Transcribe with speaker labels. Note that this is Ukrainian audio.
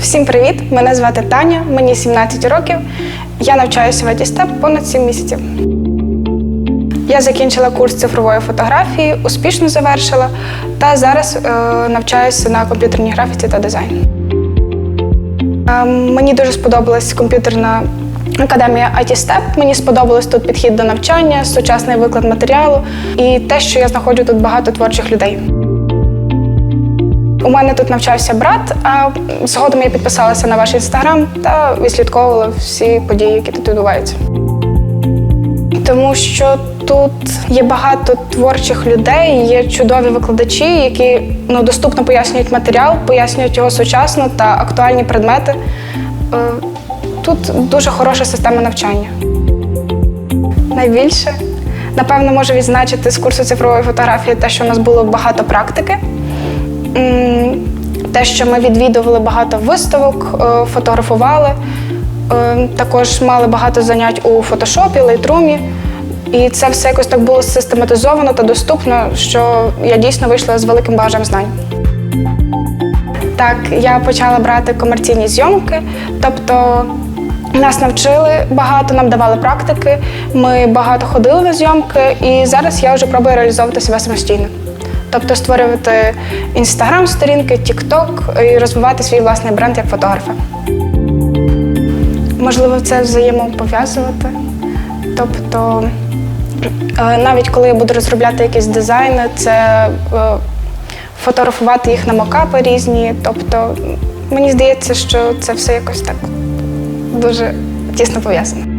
Speaker 1: Всім привіт! Мене звати Таня, мені 17 років. Я навчаюся в ITSTEP понад 7 місяців. Я закінчила курс цифрової фотографії, успішно завершила та зараз е, навчаюся на комп'ютерній графіці та дизайні. Е, мені дуже сподобалась комп'ютерна академія ITSTEP. Мені сподобалось тут підхід до навчання, сучасний виклад матеріалу і те, що я знаходжу тут багато творчих людей. У мене тут навчався брат, а згодом я підписалася на ваш інстаграм та відслідковувала всі події, які тут відбуваються. Тому що тут є багато творчих людей, є чудові викладачі, які ну, доступно пояснюють матеріал, пояснюють його сучасно та актуальні предмети. Е, Тут дуже хороша система навчання. Найбільше, напевно, можу відзначити з курсу цифрової фотографії те, що у нас було багато практики. Те, що ми відвідували багато виставок, е, фотографували. Е, Також мали багато занять у фотошопі, лейтрумі. І це все якось так було систематизовано та доступно, що я дійсно вийшла з великим багажем знань. Так, я почала брати комерційні зйомки, тобто нас навчили багато, нам давали практики, ми багато ходили на зйомки, і зараз я вже пробую реалізовувати себе самостійно. Тобто створювати інстаграм-сторінки, тікток і розвивати свій власний бренд як фотографа. Можливо, це взаємопов'язувати. Тобто, е, навіть коли я буду розробляти якісь дизайни, це е, фотографувати їх на мокапи різні. Тобто, мені здається, що це все якось так дуже тісно пов'язано.